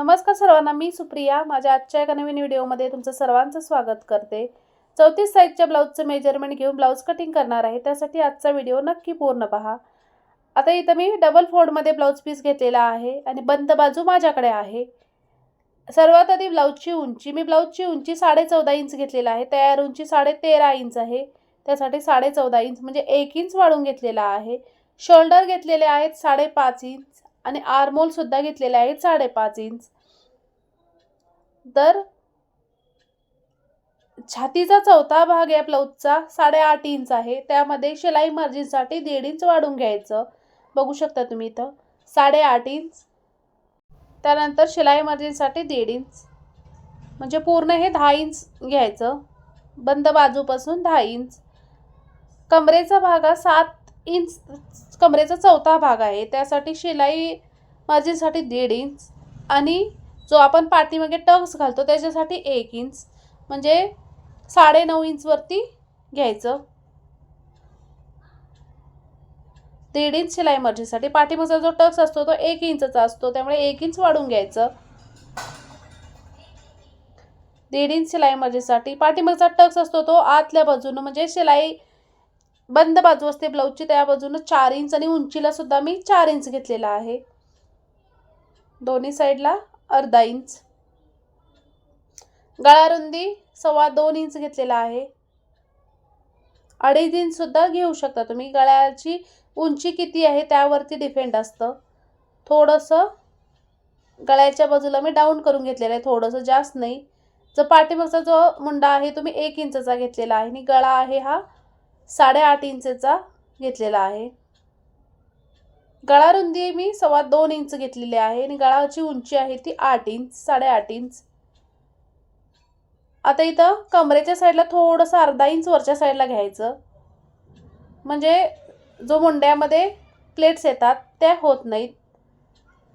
नमस्कार सर्वांना मी सुप्रिया. माझ्या आजच्या एका नवीन व्हिडिओमध्ये तुमचं सर्वांचं स्वागत करते. चौतीस साईजच्या ब्लाऊजचं मेजरमेंट घेऊन ब्लाऊज कटिंग करणार आहे. त्यासाठी आजचा व्हिडिओ नक्की पूर्ण पहा. आता इथं मी डबल फोल्डमध्ये ब्लाऊज पीस घेतलेला आहे आणि बंद बाजू माझ्याकडे आहे. सर्वात आधी ब्लाऊजची उंची. मी ब्लाऊजची उंची साडे चौदा इंच घेतलेला आहे. तयार उंची साडे तेरा इंच आहे. त्यासाठी साडे चौदा इंच म्हणजे एक इंच वाढून घेतलेला आहे. शोल्डर घेतलेले आहेत साडेपाच इंच आणि आर्मोलसुद्धा घेतलेले आहेत साडेपाच इंच. तर छातीचा चौथा भाग या ब्लाऊजचा साडेआठ इंच आहे. त्यामध्ये शिलाई मार्जिनसाठी दीड इंच वाढून घ्यायचं. बघू शकता तुम्ही इथं. साडेआठ इंच. त्यानंतर शिलाई मार्जिनसाठी दीड इंच. म्हणजे पूर्ण हे दहा इंच घ्यायचं. बंद बाजूपासून दहा इंच. कमरेचा भाग हा सात इंच कमरेचा चौथा भाग आहे. त्यासाठी शिलाई मार्जिनसाठी दीड इंच आणि जो आपण पाठीमागे टक्स घालतो त्याच्यासाठी एक इंच. म्हणजे साडे नऊ इंचवरती घ्यायचं. दीड इंच शिलाई मर्जीसाठी पाठीमागचा जो टक्स असतो तो एक इंचचा असतो. त्यामुळे एक इंच वाढून घ्यायचं. दीड इंच शिलाई मर्जीसाठी पाठीमागचा टक्स असतो तो आतल्या बाजूनं. म्हणजे शिलाई बंद बाजू असते ब्लाऊजची त्या बाजूनं चार इंच आणि उंचीला सुद्धा मी चार इंच घेतलेला आहे. दोन्ही साईडला अर्धा इंच. गळारुंदी सव्वा दोन इंच घेतलेला आहे. अडीच इंच सुद्धा घेऊ शकता तुम्ही. गळ्याची उंची किती आहे त्यावरती डिपेंड असतं. थोडंसं गळ्याच्या बाजूला मी डाऊन करून घेतलेलं आहे थोडंसं जास्त नाही. जो पाठीमागचा जो मुंडा आहे तुम्ही एक इंचचा घेतलेला आहे. आणि गळा आहे हा साडेआठ इंचचा घेतलेला आहे. गळा रुंदी मी सव्वा दोन इंच घेतलेली आहे आणि गळाची उंची आहे ती आठ इंच साडेआठ इंच. आता इथं कमरेच्या साईडला थोडंसं अर्धा इंच वरच्या साईडला घ्यायचं. म्हणजे जो मुंड्यामध्ये प्लेट्स येतात त्या होत नाहीत.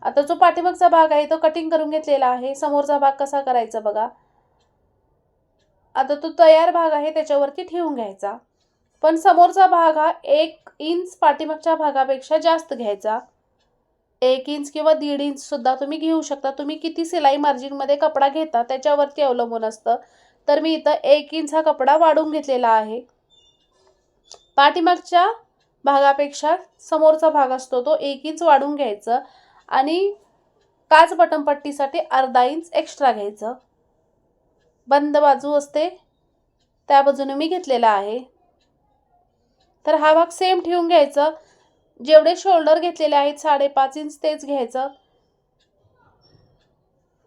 आता जो पाठीमागचा भाग आहे तो कटिंग करून घेतलेला आहे. समोरचा भाग कसा करायचा बघा. आता तो तयार भाग आहे त्याच्यावरती ठेवून घ्यायचा. पण समोरचा भाग हा एक इंच पाठीमागच्या भागापेक्षा जास्त घ्यायचा. एक इंच किंवा दीड इंचसुद्धा तुम्ही घेऊ शकता. तुम्ही किती सिलाई मार्जिनमध्ये कपडा घेता त्याच्यावरती अवलंबून असतं. तर मी इथं एक इंच हा कपडा वाढून घेतलेला आहे. पाठीमागच्या भागापेक्षा समोरचा भाग असतो तो एक इंच वाढून घ्यायचं आणि काच बटनपट्टीसाठी अर्धा इंच एक्स्ट्रा घ्यायचं. बंद बाजू असते. त्या बाजूने मी घेतलेला आहे. तर हा भाग सेम ठेवून घ्यायचं. जेवढे शोल्डर घेतलेले आहेत साडेपाच इंच तेच घ्यायचं.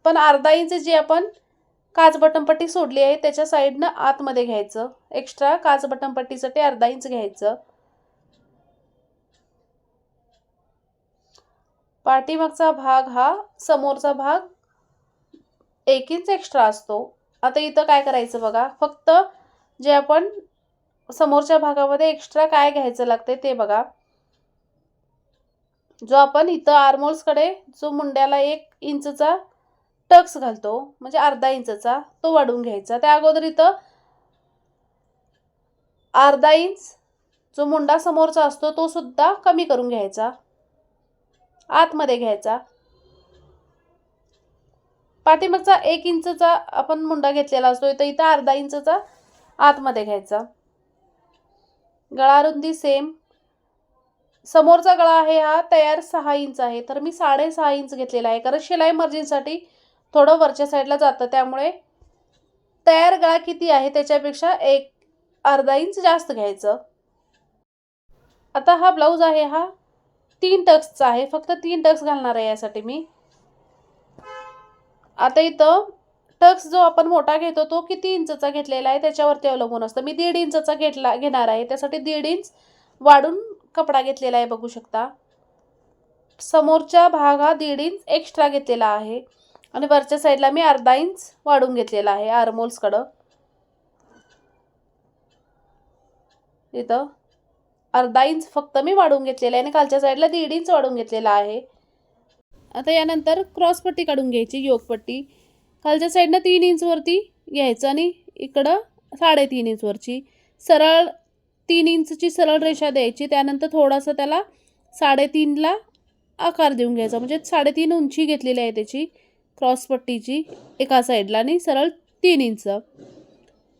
पण अर्धा इंच जी आपण काच बटनपट्टी सोडली आहे त्याच्या साईडनं आतमध्ये घ्यायचं. एक्स्ट्रा काच बटनपट्टीसाठी अर्धा इंच घ्यायचं. पाठीमागचा भाग हा समोरचा भाग एक इंच एक्स्ट्रा असतो. आता इथं काय करायचं बघा फक्त जे आपण समोरच्या भागामध्ये एक्स्ट्रा काय घ्यायचं लागते ते बघा. जो आपण इथं आर्मोल्सकडे जो मुंड्याला एक इंचचा टक्स घालतो म्हणजे अर्धा इंचचा तो वाढवून घ्यायचा. त्या अगोदर इथं अर्धा इंच जो मुंडा समोरचा असतो तो सुद्धा कमी करून घ्यायचा. आतमध्ये घ्यायचा. पाठीमागचा एक इंचचा आपण मुंडा घेतलेला असतो इथं इथं अर्धा इंचचा आतमध्ये घ्यायचा. गळारुंदी सेम समोरचा गळा आहे हा तयार सहा इंच आहे. तर मी साडेसहा इंच घेतलेला आहे. कारण शिलाई मर्जिनसाठी थोडं वरच्या साईडला जातं. त्यामुळे तयार गळा किती आहे त्याच्यापेक्षा एक अर्धा इंच जास्त घ्यायचं. आता हा ब्लाऊज आहे हा तीन टक्सचा आहे. फक्त तीन टक्स घालणार आहे यासाठी मी. आता इथं टक्स जो आपण मोठा घेतो तो किती इंचचा घेतलेला आहे त्याच्यावरती अवलंबून असतं. मी दीड इंचचा घेतला घेणार आहे. त्यासाठी दीड इंच वाढून कपडा घेतलेला आहे बघू शकता. समोरच्या भाग हा दीड इंच एक्स्ट्रा घेतलेला आहे. आणि वरच्या साईडला मी अर्धा इंच वाढून घेतलेला आहे आर्मोल्सकडं इथं अर्धा इंच फक्त मी वाढून घेतलेला आहे आणि खालच्या साईडला दीड इंच वाढवून घेतलेला आहे. आता यानंतर क्रॉसपट्टी काढून घ्यायची योगपट्टी. खालच्या साईडनं तीन इंचवरती घ्यायचं आणि इकडं साडेतीन इंचवरची सरळ तीन इंचची सरळ रेषा द्यायची. त्यानंतर थोडासा त्याला साडेतीनला आकार देऊन घ्यायचा. म्हणजे साडेतीन उंची घेतलेली आहे त्याची क्रॉसपट्टीची एका साईडला आणि सरळ तीन इंच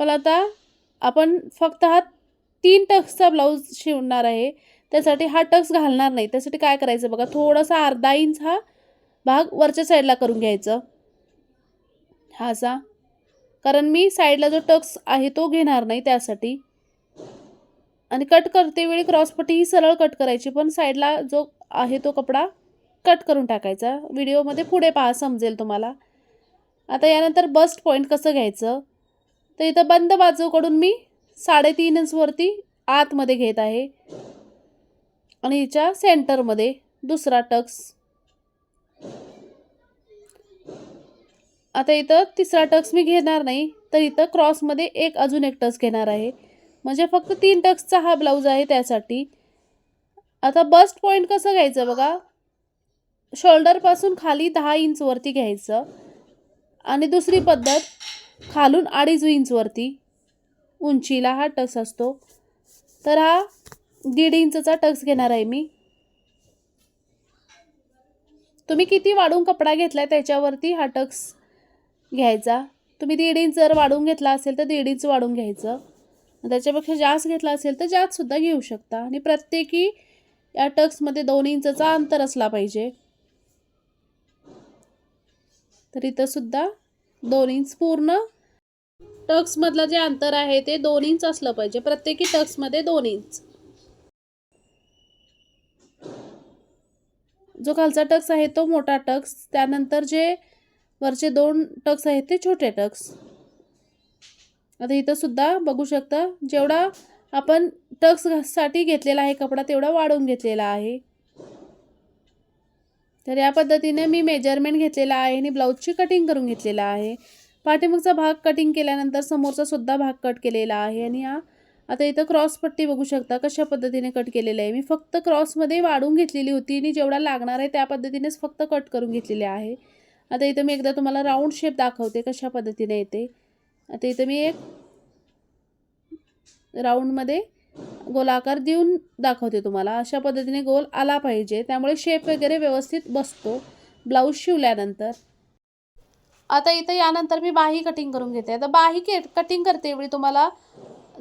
पण आता आपण फक्त हा तीन टक्सचा ब्लाऊज शिवणार आहे. त्यासाठी हा टक्स घालणार नाही. त्यासाठी काय करायचं बघा थोडासा अर्धा इंच हा भाग वरच्या साईडला करून घ्यायचं. हा जा. कारण मी साईडला जो टक्स आहे तो घेणार नाही त्यासाठी. आणि कट करते वेळी क्रॉसपट्टी ही सरळ कट करायची पण साईडला जो आहे तो कपडा कट करून टाकायचा. व्हिडिओमध्ये पुढे पहा समजेल तुम्हाला. आता यानंतर बस्ट पॉईंट कसं घ्यायचं? तर इथं बंद बाजूकडून मी साडेतीन इंचवरती आतमध्ये घेत आहे. आणि हिच्या सेंटरमध्ये दुसरा टक्स आता इथं तिसरा टक्स मी घेणार नाही तर इथं क्रॉसमध्ये एक अजून एक टक्स घेणार आहे. म्हणजे फक्त तीन टक्सचा हा ब्लाऊज आहे त्यासाठी. आता बस्ट पॉईंट कसं घ्यायचं बघा? शोल्डरपासून खाली दहा इंचवरती घ्यायचं. आणि दुसरी पद्धत खालून अडीच इंचवरती उंचीला हा टक्स असतो. तर हा दीड इंचचा टक्स घेणार आहे मी. तुम्ही किती वाढून कपडा घेतला त्याच्यावरती हा टक्स? घ्यायचा. तुम्ही दीड इंच जर वाढून घेतला असेल तर दीड इंच वाढून घ्यायचं. त्याच्यापेक्षा जास्त घेतला असेल तर जास्तसुद्धा घेऊ शकता. आणि प्रत्येकी या टक्समध्ये दोन इंचचा अंतर असला पाहिजे. तर इथंसुद्धा दोन इंच पूर्ण टक्समधलं जे अंतर आहे ते दोन इंच असलं पाहिजे. प्रत्येकी टक्समध्ये दोन इंच. जो खालचा टक्स आहे तो मोठा टक्स. त्यानंतर जे वरचे दोन टक्स आहेत ते छोटे टक्स. आता इथं सुद्धा बघू शकता जेवढा आपण टक्ससाठी घेतलेला आहे कपडा तेवढा वाढवून घेतलेला आहे. तर या पद्धतीने मी मेजरमेंट घेतलेला आहे आणि ब्लाऊजची कटिंग करून घेतलेला आहे. पाठीमागचा भाग कटिंग केल्यानंतर समोरचा सुद्धा भाग कट केलेला आहे आणि हा आता इथं क्रॉसपट्टी बघू शकता कशा पद्धतीने कट केलेलं आहे. मी फक्त क्रॉसमध्ये वाढून घेतलेली होती आणि जेवढा लागणार आहे त्या पद्धतीनेच फक्त कट करून घेतलेले आहे. आता इथं मी एकदा तुम्हाला राऊंड शेप दाखवते कशा पद्धतीने येते. आता इथं मी एक राऊंडमध्ये गोलाकार देऊन दाखवते तुम्हाला. अशा पद्धतीने गोल आला पाहिजे. त्यामुळे शेप वगैरे व्यवस्थित बसतो. ब्लाऊज शिवल्यानंतर. आता इथं यानंतर मी बाही कटिंग करून घेते. आता बाही के कटिंग करते वेळी तुम्हाला.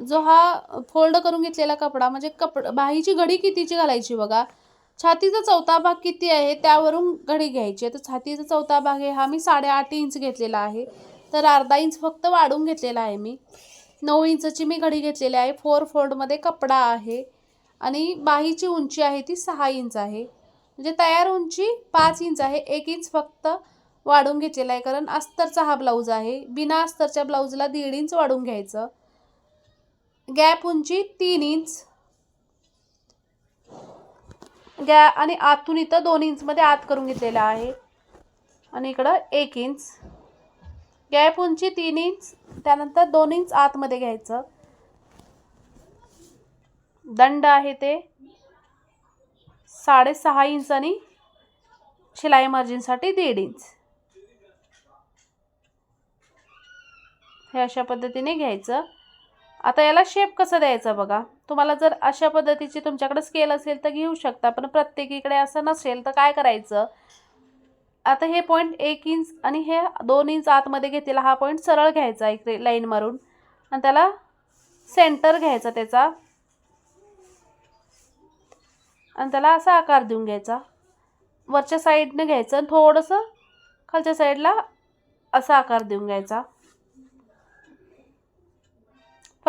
जो हा फोल्ड करून घेतलेला कपडा म्हणजे कपड बाहीची घडी कितीची घालायची बघा. छातीचा चौथा भाग किती आहे त्यावरून घडी घ्यायची आहे. तर छातीचा चौथा भाग आहे हा मी साडेआठ इंच घेतलेला आहे. तर अर्धा इंच फक्त वाढून घेतलेला आहे मी. नऊ इंचची मी घडी घेतलेली आहे. फोर फोल्डमध्ये कपडा आहे. आणि बाहीची उंची आहे ती सहा इंच आहे. म्हणजे तयार उंची पाच इंच आहे. एक इंच फक्त वाढून घेतलेला आहे. कारण अस्तरचा हा ब्लाऊज आहे. बिना अस्तरच्या ब्लाऊजला दीड इंच वाढून घ्यायचं. गॅप उंची तीन इंच. गॅ आणि आतून इथं दोन इंचमध्ये आत करून घेतलेला आहे. आणि इकडं एक इंच. गॅप उंची तीन इंच त्यानंतर दोन इंच आतमध्ये घ्यायचं. दंड आहे ते साडेसहा इंच आणि शिलाई मार्जिनसाठी दीड इंच. हे अशा पद्धतीने घ्यायचं. आता याला शेप कसं द्यायचा बघा? तुम्हाला जर अशा पद्धतीची तुमच्याकडे स्केल असेल तर घेऊ शकता पण प्रत्येकीकडे असं नसेल तर काय करायचं? आता हे पॉईंट एक इंच आणि हे दोन इंच आतमध्ये घेतलेला हा पॉईंट सरळ घ्यायचा एक लाईन मारून आणि त्याला सेंटर घ्यायचा त्याचा. आणि त्याला असा आकार देऊन घ्यायचा. वरच्या साईडनं घ्यायचं आणि थोडंसं खालच्या साईडला असा आकार देऊन घ्यायचा.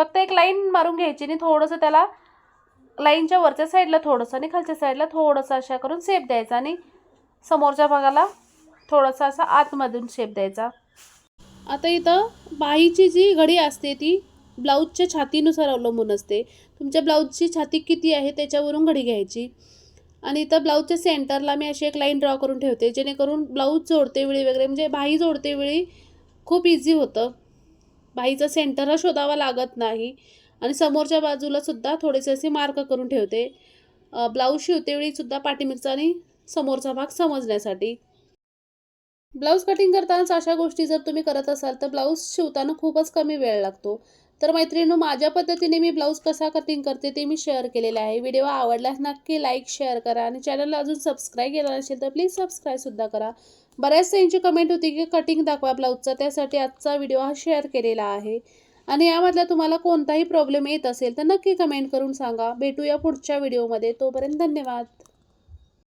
फक्त एक लाईन मारून घ्यायची आणि थोडंसं त्याला लाईनच्या वरच्या साईडला थोडंसं आणि खालच्या साईडला थोडंसं अशा करून शेप द्यायचा आणि समोरच्या भागाला थोडासा असा आतमधून शेप द्यायचा. आता इथं बाईची जी घडी असते ती ब्लाऊजच्या छातीनुसार अवलंबून असते. तुमच्या ब्लाऊजची छाती किती आहे त्याच्यावरून घडी घ्यायची. आणि इथं ब्लाऊजच्या सेंटरला मी अशी एक लाईन ड्रॉ करून ठेवते जेणेकरून ब्लाऊज जोडते वेळी वगैरे म्हणजे बाही जोडते वेळी खूप इझी होतं. बाईचं सेंटर हा शोधावा लागत नाही. आणि समोरच्या बाजूला सुद्धा थोडेसे असे मार्क करून ठेवते. ब्लाऊज शिवतेवेळी सुद्धा पाठीमागचा आणि समोरचा भाग समजण्यासाठी. ब्लाऊज कटिंग करतानाच अशा गोष्टी जर तुम्ही करत असाल तर ब्लाऊज शिवताना खूपच कमी वेळ लागतो. तर मैत्रिणी माझ्या पद्धतीने मी ब्लाऊज कसा कटिंग करते ते मी शेअर केलेले आहे. व्हिडिओ आवडल्यास नक्की लाईक शेअर करा आणि चॅनलला अजून सबस्क्राईब केला नसेल तर प्लीज सबस्क्राईबसुद्धा करा. बऱ्याच त्यांची कमेंट होती की कटिंग दाखवा ब्लाऊजचा त्यासाठी आजचा व्हिडिओ हा शेअर केलेला आहे. आणि यामधला तुम्हाला कोणताही प्रॉब्लेम येत असेल तर नक्की कमेंट करून सांगा. भेटूया पुढच्या व्हिडिओमध्ये तोपर्यंत धन्यवाद.